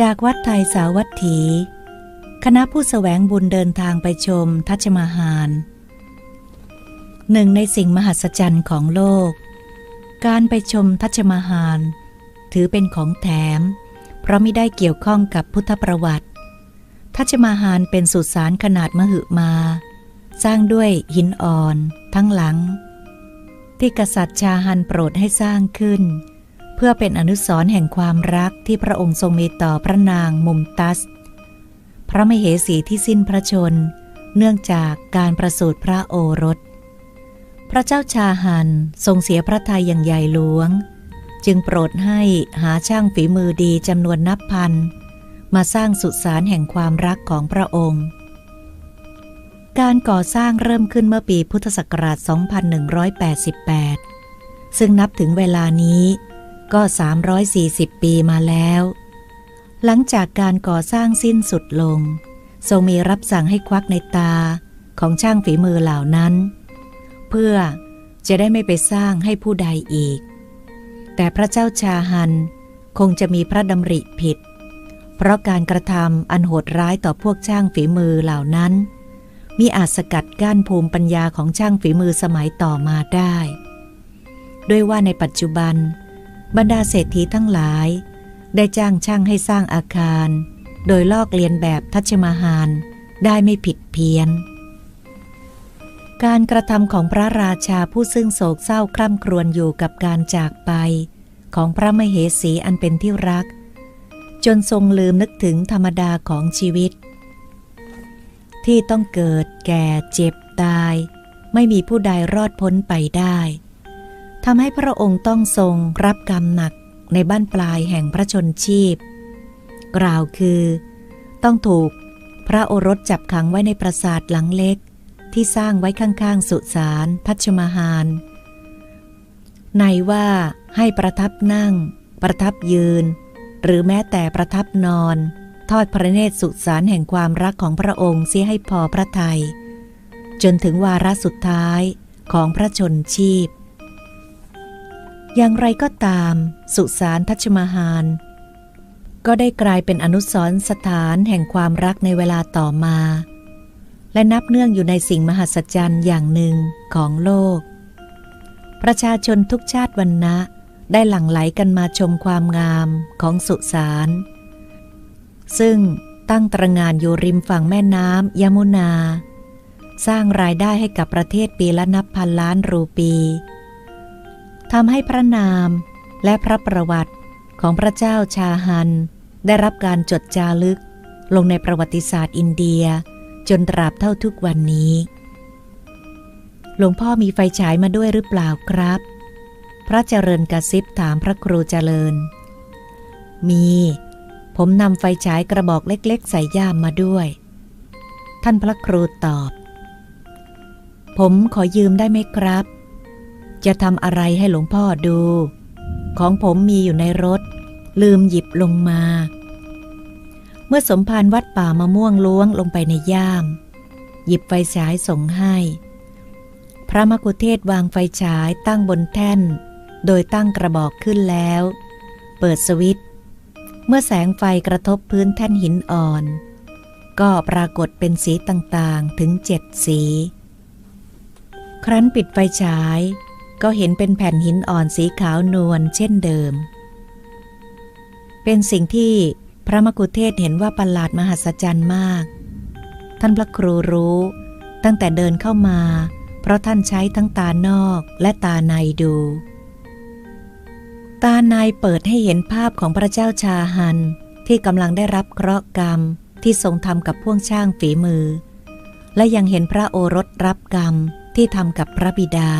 จากวัดไทยสาวัตถี คณะผู้สแสวงบุญเดินทางไปชมทัชมาฮานหนึ่งในสิ่งมหัศจรรย์ของโลก การไปชมทัชมาฮานถือเป็นของแถม เพราะไม่ได้เกี่ยวข้องกับพุทธประวัติ ทัชมาฮานเป็นสุสานขนาดมหึมา สร้างด้วยหินอ่อน ทั้งหลัง ที่กษัตริย์ชาฮันโปรดให้สร้างขึ้น เพื่อเป็นอนุสรณ์แห่งความรักที่พระองค์ทรงมีต่อพระนางมุมตัส พระมเหสีที่สิ้นพระชน เนื่องจากการประสูติพระโอรส พระเจ้าชาฮันทรงเสียพระทัยอย่างใหญ่หลวง จึงโปรดให้หาช่างฝีมือดีจำนวนนับพัน มาสร้างสุสานแห่งความรักของพระองค์การก่อสร้างเริ่มขึ้นเมื่อปีพุทธศักราช 2188 ซึ่งนับถึงเวลานี้ ก็ 340 ปีมาแล้ว หลังจากการก่อสร้างสิ้นสุดลง ทรงมีรับสั่งให้ควักในตาของช่างฝีมือเหล่านั้น เพื่อจะได้ไม่ไปสร้างให้ผู้ใดอีก แต่พระเจ้าชาฮันคงจะมีพระดำริผิด เพราะการกระทำอันโหดร้ายต่อพวกช่างฝีมือเหล่านั้น มีอาจสกัดกั้นภูมิปัญญาของช่างฝีมือสมัยต่อมาได้ ด้วยว่าในปัจจุบัน บรรดาเศรษฐีทั้งหลาย ได้จ้างช่างให้สร้างอาคาร โดยลอกเลียนแบบทัชมาฮานได้ไม่ผิดเพี้ยน การกระทำของพระราชาผู้ซึ่งโศกเศร้าคร่ำครวญอยู่กับการจากไป ของพระมเหสีอันเป็นที่รัก จนทรงลืมนึกถึงธรรมดาของชีวิต ที่ต้องเกิดแก่เจ็บตาย ไม่มีผู้ใดรอดพ้นไปได้ ทำให้พระองค์ต้องทรงรับกรรมหนักในบ้านปลายแห่งพระชนชีพ กล่าวคือ ต้องถูกพระโอรสจับขังไว้ในปราสาทหลังเล็ก ที่สร้างไว้ข้างๆ สุสานทัชมาฮานในว่าให้ประทับนั่ง ประทับยืน หรือแม้แต่ประทับนอน ทอดพระเนตรสุสานแห่งความรักของพระองค์เสียให้พอพระทยัยจนถึงวาระสุดท้ายของพระชนชีพ อย่างไรก็ตาม สุสานทัชมาฮานก็ได้กลายเป็นอนุสรณ์สถานแห่งความรักในเวลาต่อมา และนับเนื่องอยู่ในสิ่งมหัศจรรย์อย่างหนึ่งของโลก ประชาชนทุกชาติวันนะได้หลั่งไหลกันมาชมความงามของสุสานซึ่งตั้งตระงานอยู่ริมฝั่งแม่น้ำยมุนา สร้างรายได้ให้กับประเทศปีละนับพันล้านรูปี ทำให้พระนามและพระประวัติของพระเจ้าชาฮัน ได้รับการจดจารึก ลงในประวัติศาสตร์อินเดีย จนตราบเท่าทุกวันนี้ หลวงพ่อมีไฟฉายมาด้วยหรือเปล่าครับ พระเจริญกระซิบถามพระครูเจริญ มี ผมนำไฟฉายกระบอกเล็กๆ ใส่ย่ามมาด้วย ท่านพระครูตอบ ผมขอยืมได้ไหมครับ จะทำอะไรให้หลวงพ่อดู ของผมมีอยู่ในรถ ลืมหยิบลงมา เมื่อสมภารวัดป่ามะม่วงล้วงลงไปในย่าม หยิบไฟฉายส่งให้ พระมกุเทศวางไฟฉายตั้งบนแท่น โดยตั้งกระบอกขึ้นแล้ว เปิดสวิตช์เมื่อแสงไฟกระทบพื้นแท่นหินอ่อน ก็ปรากฏเป็นสีต่างๆถึงเจ็ดสี ครั้นปิดไฟฉาย ก็เห็นเป็นแผ่นหินอ่อนสีขาวนวลเช่นเดิม เป็นสิ่งที่พระมกุเทศเห็นว่าประหลาดมหัศจรรย์มาก ท่านพระครูรู้ตั้งแต่เดินเข้ามา เพราะท่านใช้ทั้งตานอกและตาในดู ตาในเปิดให้เห็นภาพของพระเจ้าชาฮันที่กำลังได้รับเคราะห์กรรมที่ทรงทำกับพวกช่างฝีมือ และยังเห็นพระโอรสรับกรรมที่ทำกับพระบิดา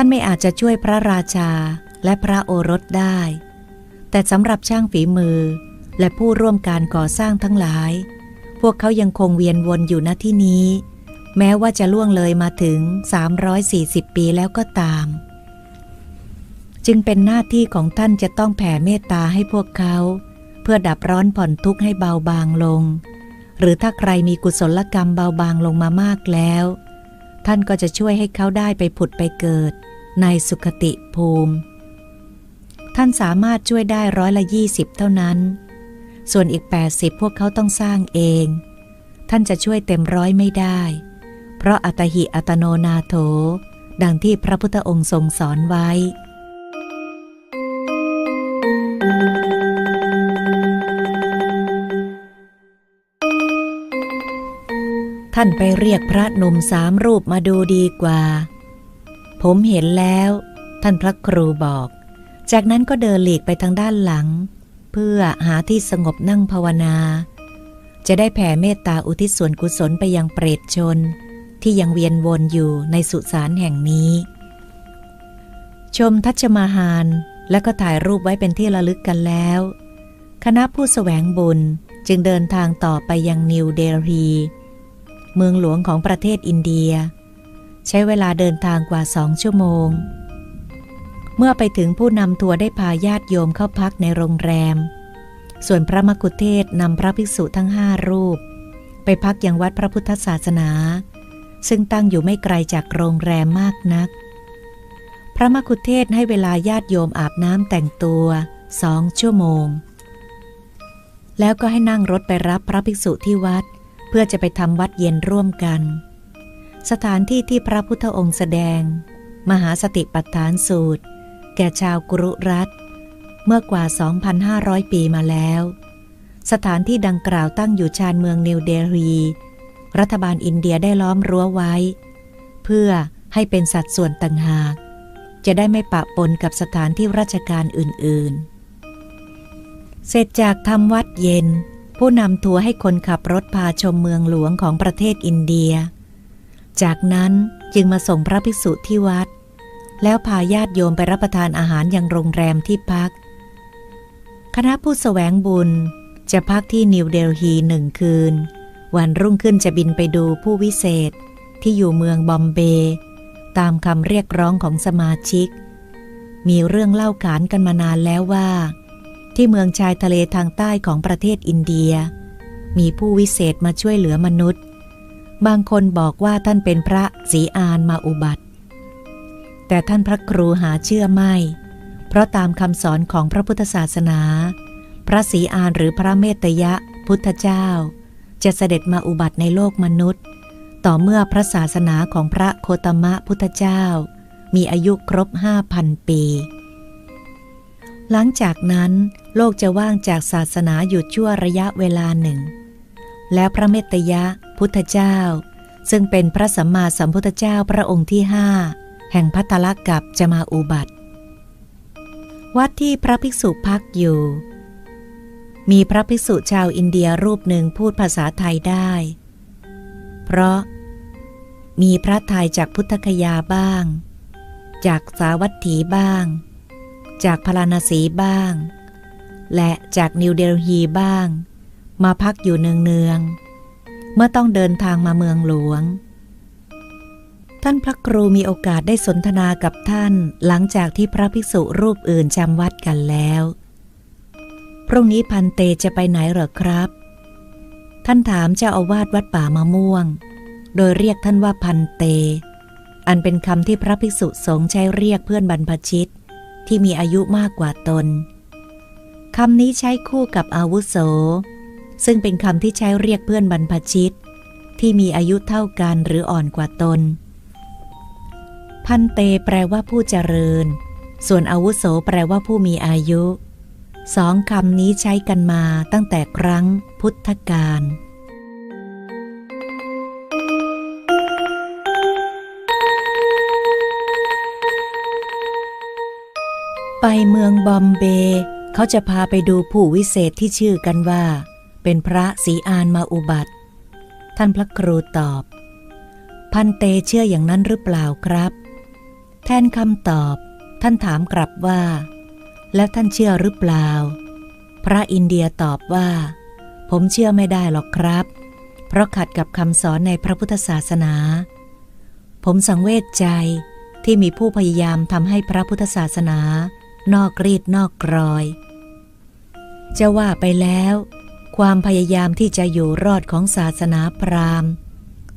ท่านไม่อาจจะช่วยพระราชาและพระโอรสได้ แต่สำหรับช่างฝีมือและผู้ร่วมการก่อสร้างทั้งหลาย พวกเขายังคงเวียนวนอยู่ณที่นี้ แม้ว่าจะล่วงเลยมาถึง 340 ปีแล้วก็ตาม จึงเป็นหน้าที่ของท่านจะต้องแผ่เมตตาให้พวกเขา เพื่อดับร้อนผ่อนทุกข์ให้เบาบางลง หรือถ้าใครมีกุศลกรรมเบาบางลงมามากแล้ว ท่านก็จะช่วยให้เขาได้ไปผุดไปเกิด ในสุขติภูมิ ท่านสามารถช่วยได้ร้อยละยี่สิบเท่านั้น ส่วนอีก 80 พวกเขาต้องสร้างเอง ท่านจะช่วยเต็มร้อยไม่ได้ เพราะอัตหิอัตโนนาโถ ดังที่พระพุทธองค์ทรงสอนไว้ ท่านไปเรียกพระหนุ่มสามรูปมาดูดีกว่า ผมเห็นแล้ว ท่านพระครูบอก จากนั้นก็เดินหลีกไปทางด้านหลัง เพื่อหาที่สงบนั่งภาวนา จะได้แผ่เมตตาอุทิศส่วนกุศลไปยังเปรตชน ที่ยังเวียนวนอยู่ในสุสานแห่งนี้ ชมทัชมาหารและก็ถ่ายรูปไว้เป็นที่ระลึกกันแล้ว คณะผู้สแสวงบุญจึงเดินทางต่อไปยังนิวเดลี เมืองหลวงของประเทศอินเดีย ใช้เวลาเดินทางกว่าสองชั่วโมง เมื่อไปถึงผู้นำทัวร์ได้พาญาติโยมเข้าพักในโรงแรม ส่วนพระมกุเทศนำพระภิกษุทั้งห้ารูป ไปพักยังวัดพระพุทธศาสนา ซึ่งตั้งอยู่ไม่ไกลจากโรงแรมมากนัก พระมกุเทศให้เวลาญาติโยมอาบน้ำแต่งตัวสองชั่วโมงแล้วก็ให้นั่งรถไปรับพระภิกษุที่วัด เพื่อจะไปทำวัดเย็นร่วมกัน สถานที่ที่พระพุทธองค์แสดง มหาสติปัฏฐานสูตร แก่ชาวกรุรัฐเมื่อกว่า 2,500 ปีมาแล้ว สถานที่ดังกล่าวตั้งอยู่ชานเมืองนิวเดลี รัฐบาลอินเดียได้ล้อมรั้วไว้ เพื่อให้เป็นสัดส่วนต่างหาก จะได้ไม่ปะปนกับสถานที่ราชการอื่น ๆ เสร็จจากทำวัดเย็น ผู้นำทัวร์ให้คนขับรถพาชมเมืองหลวงของประเทศอินเดีย จากนั้นจึงมาส่งพระภิกษุที่วัด แล้วพาญาติโยมไปรับประทานอาหารยังโรงแรมที่พัก คณะผู้สแสวงบุญจะพักที่นิวเดลฮีหนึ่งคืน วันรุ่งขึ้นจะบินไปดูผู้วิเศษที่อยู่เมืองบอมเบย์ตามคำเรียกร้องของสมาชิก มีเรื่องเล่าขานกันมานานแล้วว่า ที่เมืองชายทะเลทางใต้ของประเทศอินเดีย มีผู้วิเศษมาช่วยเหลือมนุษย์ บางคนบอกว่าท่านเป็นพระศรีอานมาอุบัติ แต่ท่านพระครูหาเชื่อไม่ เพราะตามคำสอนของพระพุทธศาสนา พระศรีอานหรือพระเมตยะพุทธเจ้า จะเสด็จมาอุบัติในโลกมนุษย์ ต่อเมื่อพระศาสนาของพระโคตมะพุทธเจ้า มีอายุครบห้าพันปี หลังจากนั้นโลกจะว่างจากศาสนาอยู่ชั่วระยะเวลาหนึ่ง แล้วพระเมตยะพุทธเจ้า ซึ่งเป็นพระสัมมาสัมพุทธเจ้าพระองค์ที่ห้าแห่งพัทลกับจะมาอุบัติ วัดที่พระภิกษุพักอยู่ มีพระภิกษุชาวอินเดียรูปหนึ่งพูดภาษาไทยได้ เพราะ มีพระไทยจากพุทธคยาบ้าง จากสาวัตถีบ้าง จากพาราณสีบ้าง และจากนิวเดลฮีบ้าง มาพักอยู่เนืองๆ เมื่อต้องเดินทางมาเมืองหลวง ท่านพระครูมีโอกาสได้สนทนากับท่านหลังจากที่พระภิกษุรูปอื่นจำวัดกันแล้ว พรุ่งนี้พันเตจะไปไหนเหรอครับ ท่านถามเจ้าอาวาสวัดป่ามะม่วง โดยเรียกท่านว่าพันเต อันเป็นคำที่พระภิกษุสงฆ์ใช้เรียกเพื่อนบรรพชิต ที่มีอายุมากกว่าตนคำนี้ใช้คู่กับอาวุโส ซึ่งเป็นคำที่ใช้เรียกเพื่อนบรรพชิต ที่มีอายุเท่ากันหรืออ่อนกว่าตน พันเตแปลว่าผู้เจริญ ส่วนอาวุโสแปลว่าผู้มีอายุ สองคำนี้ใช้กันมาตั้งแต่ครั้งพุทธกาล ไปเมืองบอมเบย์เขาจะพาไปดูผู้วิเศษที่ชื่อกันว่า เป็นพระศรีอานมาอุบัติ ท่านพระครูตอบ พันเตเชื่ออย่างนั้นหรือเปล่าครับ แทนคำตอบ ท่านถามกลับว่า แล้วท่านเชื่อหรือเปล่า พระอินเดียตอบว่า ผมเชื่อไม่ได้หรอกครับ เพราะขัดกับคำสอนในพระพุทธศาสนา ผมสังเวชใจที่มีผู้พยายามทำให้พระพุทธศาสนา นอกรีดนอกกรอย จะว่าไปแล้ว ความพยายามที่จะอยู่รอดของศาสนาพราหมณ์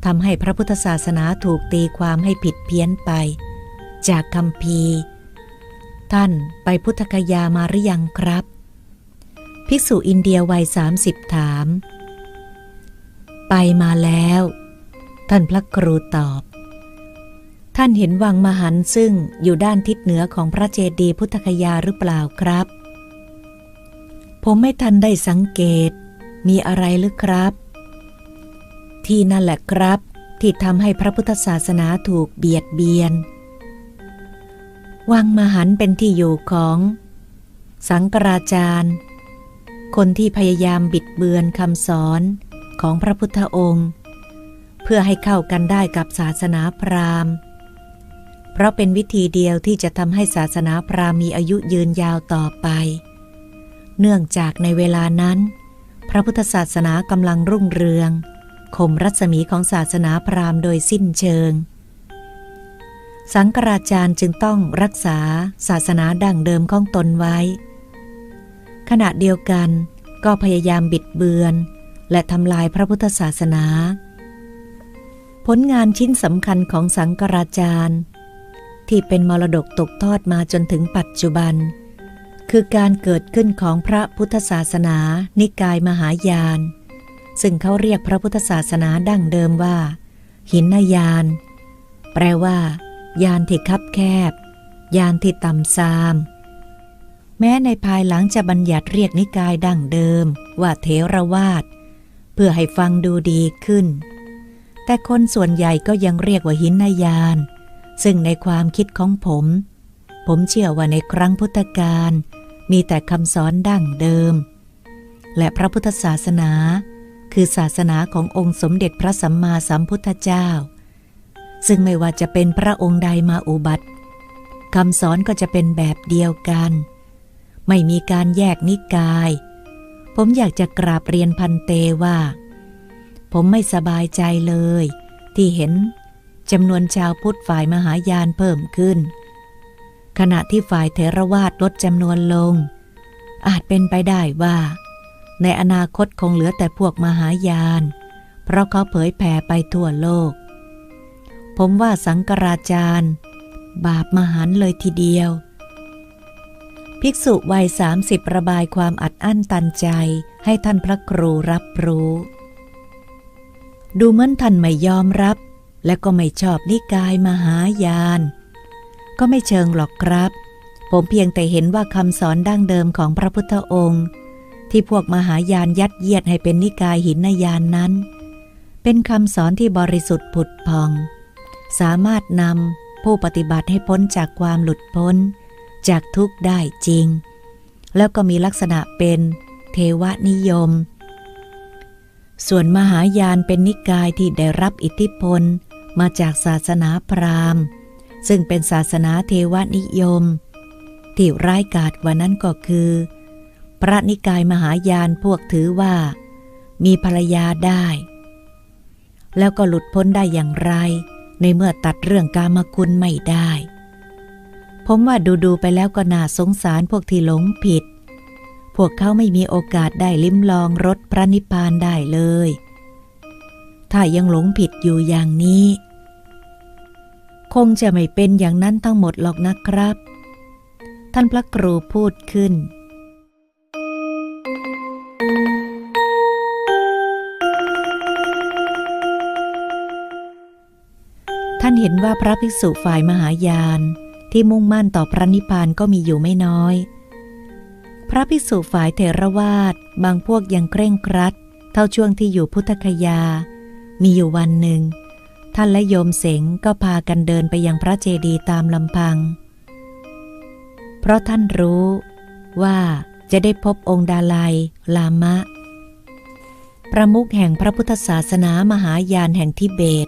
ทำให้พระพุทธศาสนาถูกตีความให้ผิดเพี้ยนไป จากคำพีท่านไปพุทธคยามาหรือยังครับพภิกษุอินเดียวัยสามสิบถาม ไปมาแล้ว ท่านพระครูตอบ ท่านเห็นวังมหันต์ซึ่งอยู่ด้านทิศเหนือของพระเจดีย์พุทธคยาหรือเปล่าครับ ผมไม่ทันได้สังเกต มีอะไรหรือครับ ที่นั่นแหละครับ ที่ทำให้พระพุทธศาสนาถูกเบียดเบียน วังมหันต์เป็นที่อยู่ของ สังกราจารย์ คนที่พยายามบิดเบือนคำสอนของพระพุทธองค์ เพื่อให้เข้ากันได้กับศาสนาพราหมณ์ เพราะเป็นวิธีเดียวที่จะทำให้ศาสนาพราหมณ์มีอายุยืนยาวต่อไป เนื่องจากในเวลานั้น พระพุทธศาสนากำลังรุ่งเรืองข่มรัศมีของศาสนาพราหมณ์โดยสิ้นเชิง สังกราจารย์จึงต้องรักษาศาสนาดั้งเดิมของตนไว้ ขณะเดียวกันก็พยายามบิดเบือน และทำลายพระพุทธศาสนา ผลงานชิ้นสำคัญของสังกราจารย์ ที่เป็นมรดกตกทอดมาจนถึงปัจจุบัน คือการเกิดขึ้นของพระพุทธศาสนา นิกายมหายาน ซึ่งเขาเรียกพระพุทธศาสนาดั้งเดิมว่า หินนายาน แปลว่า ยานที่คับแคบ ยานที่ต่ำซาม แม้ในภายหลังจะบัญญัติเรียกนิกายดั้งเดิม ว่าเทรวาสเพื่อให้ฟังดูดีขึ้น แต่คนส่วนใหญ่ก็ยังเรียกว่าหินนายาน ซึ่งในความคิดของผม ผมเชื่อว่าในครั้งพุทธกาลมีแต่คำสอนดั้งเดิม และพระพุทธศาสนา คือศาสนาขององค์สมเด็จพระสัมมาสัมพุทธเจ้า ซึ่งไม่ว่าจะเป็นพระองค์ใดมาอุบัติคำสอนก็จะเป็นแบบเดียวกัน ไม่มีการแยกนิกาย ผมอยากจะกราบเรียนพันเตว่า ผมไม่สบายใจเลย ที่เห็น จำนวนชาวพุทธฝ่ายมหายานเพิ่มขึ้น ขณะที่ฝ่ายเทรวาสลดจำนวนลง อาจเป็นไปได้ว่า ในอนาคตคงเหลือแต่พวกมหายาน เพราะเขาเผยแผ่ไปทั่วโลก ผมว่าสังกราจารย์ บาปมหันเลยทีเดียว ภิกษุวัยสามสิบระบายความอัดอั้นตันใจให้ท่านพระครูรับรู้ ดูเหมือนท่านไม่ยอมรับ และก็ไม่ชอบนิกายมหายาน ก็ไม่เชิงหรอกครับ ผมเพียงแต่เห็นว่าคำสอนดั้งเดิมของพระพุทธองค์ ที่พวกมหายานยัดเยียดให้เป็นนิกายหินนยานนั้น เป็นคำสอนที่บริสุทธิ์ผุดพอง สามารถนำผู้ปฏิบัติให้พ้นจากความหลุดพ้น จากทุกข์ได้จริง แล้วก็มีลักษณะเป็นเทวนิยม ส่วนมหายานเป็นนิกายที่ได้รับอิทธิพล มาจากศาสนาพราหมณ์ ซึ่งเป็นศาสนาเทวนิยม ที่ร้ายกาจกว่านั้นก็คือ พระนิกายมหายานพวกถือว่า มีภรรยาได้ แล้วก็หลุดพ้นได้อย่างไร ในเมื่อตัดเรื่องกามคุณไม่ได้ ผมว่าดูดูๆไปแล้วก็น่าสงสารพวกที่หลงผิด พวกเขาไม่มีโอกาสได้ลิ้มลองรสพระนิพพานได้เลย ถ้ายังหลงผิดอยู่อย่างนี้ คงจะไม่เป็นอย่างนั้นทั้งหมดหรอกนะครับ ท่านพระครูพูดขึ้น ท่านเห็นว่าพระภิกษุฝ่ายมหายานที่มุ่งมั่นต่อพระนิพพานก็มีอยู่ไม่น้อย พระภิกษุฝ่ายเถรวาทบางพวกยังเคร่งครัด เท่าช่วงที่อยู่พุทธคยา มีอยู่วันหนึ่ง ท่านและโยมเสงก็พากันเดินไปยังพระเจดีย์ตามลำพัง เพราะท่านรู้ว่าจะได้พบองค์ดาลัย ลามะ ประมุขแห่งพระพุทธศาสนามหายานแห่งทิเบต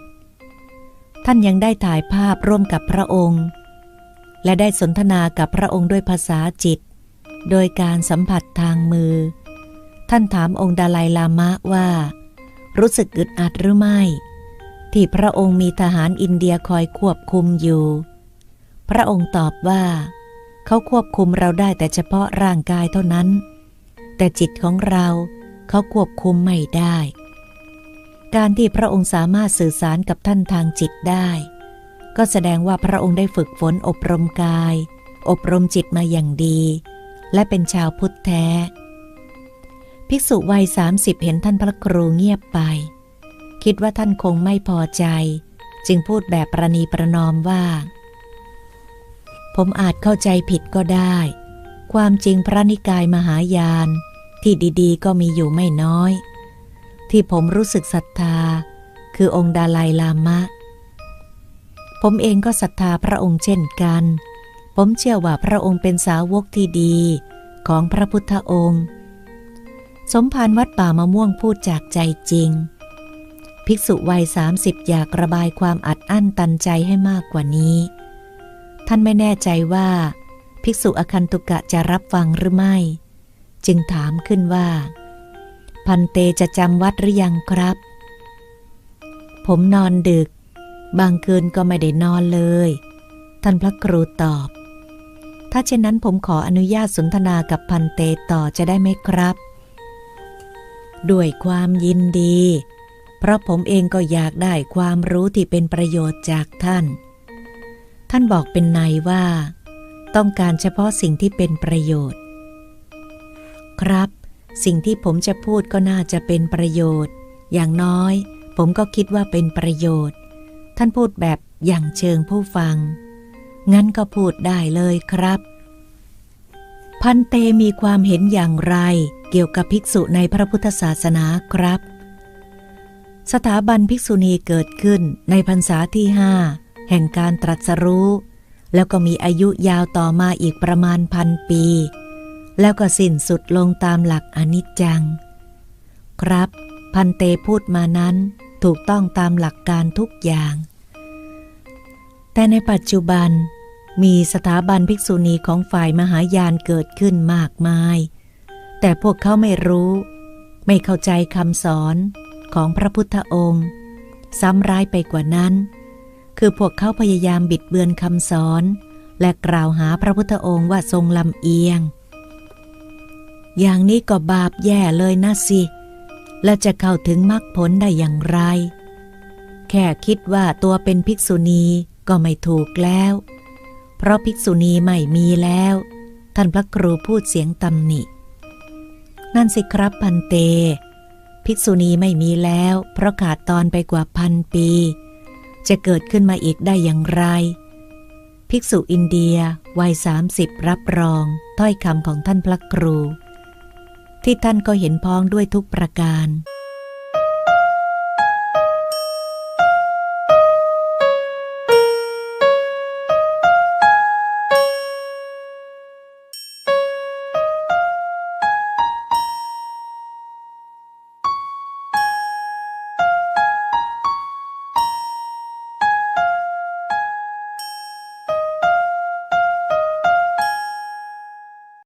ท่านยังได้ถ่ายภาพร่วมกับพระองค์ และได้สนทนากับพระองค์ด้วยภาษาจิต โดยการสัมผัสทางมือ ท่านถามองค์ดาลัยลามะว่า รู้สึกอึดอัดหรือไม่ ที่พระองค์มีทหารอินเดียคอยควบคุมอยู่ พระองค์ตอบว่า เขาควบคุมเราได้แต่เฉพาะร่างกายเท่านั้น แต่จิตของเราเขาควบคุมไม่ได้ การที่พระองค์สามารถสื่อสารกับท่านทางจิตได้ ก็แสดงว่าพระองค์ได้ฝึกฝนอบรมกาย อบรมจิตมาอย่างดี และเป็นชาวพุทธแท้ ภิกษุวัยสามสิบเห็นท่านพระครูเงียบไป คิดว่าท่านคงไม่พอใจ จึงพูดแบบประนีประนอมว่า ผมอาจเข้าใจผิดก็ได้ ความจริงพระนิกายมหายาน ที่ดีๆ ก็มีอยู่ไม่น้อย ที่ผมรู้สึกศรัทธา คือองค์ดาไลลามะ ผมเองก็ศรัทธาพระองค์เช่นกัน ผมเชื่อว่าพระองค์เป็นสาวกที่ดีของพระพุทธองค์ สมภารวัดป่ามะม่วงพูดจากใจจริง ภิกษุวัยสามสิบอยากระบายความอัดอั้นตันใจให้มากกว่านี้ ท่านไม่แน่ใจว่า ภิกษุอคันตุกะจะรับฟังหรือไม่ จึงถามขึ้นว่า พันเตจะจำวัดหรือยังครับ ผมนอนดึก บางคืนก็ไม่ได้นอนเลย ท่านพระครูตอบ ถ้าเช่นนั้นผมขออนุญาตสนทนากับพันเตต่อจะได้ไหมครับ ด้วยความยินดี เพราะผมเองก็อยากได้ความรู้ที่เป็นประโยชน์จากท่าน ท่านบอกเป็นในว่า ต้องการเฉพาะสิ่งที่เป็นประโยชน์ ครับ สิ่งที่ผมจะพูดก็น่าจะเป็นประโยชน์ อย่างน้อย ผมก็คิดว่าเป็นประโยชน์ ท่านพูดแบบอย่างเชิงผู้ฟัง งั้นก็พูดได้เลยครับ พันเตมีความเห็นอย่างไร เกี่ยวกับภิกษุในพระพุทธศาสนาครับ สถาบันภิกษุณีเกิดขึ้นในพรรษาที่ห้าแห่งการตรัสรู้ แล้วก็มีอายุยาวต่อมาอีกประมาณพันปี แล้วก็สิ้นสุดลงตามหลักอนิจจัง ครับ พันเตพูดมานั้นถูกต้องตามหลักการทุกอย่าง แต่ในปัจจุบันมีสถาบันภิกษุณีของฝ่ายมหายานเกิดขึ้นมากมาย แต่พวกเขาไม่รู้ ไม่เข้าใจคำสอนของพระพุทธองค์ ซ้ำร้ายไปกว่านั้น คือพวกเขาพยายามบิดเบือนคำสอน และกล่าวหาพระพุทธองค์ว่าทรงลำเอียง อย่างนี้ก็บาปแย่เลยนะสิ และจะเข้าถึงมรรคผลได้อย่างไร แค่คิดว่าตัวเป็นภิกษุณีก็ไม่ถูกแล้ว เพราะภิกษุณีไม่มีแล้ว ท่านพระครูพูดเสียงตำหนิ นั่นสิครับพันเต ภิกษุณีไม่มีแล้ว เพราะขาดตอนไปกว่าพันปี จะเกิดขึ้นมาอีกได้อย่างไร ภิกษุอินเดียวัยสามสิบรับรองถ้อยคำของท่านพระครู ที่ท่านก็เห็นพ้องด้วยทุกประการ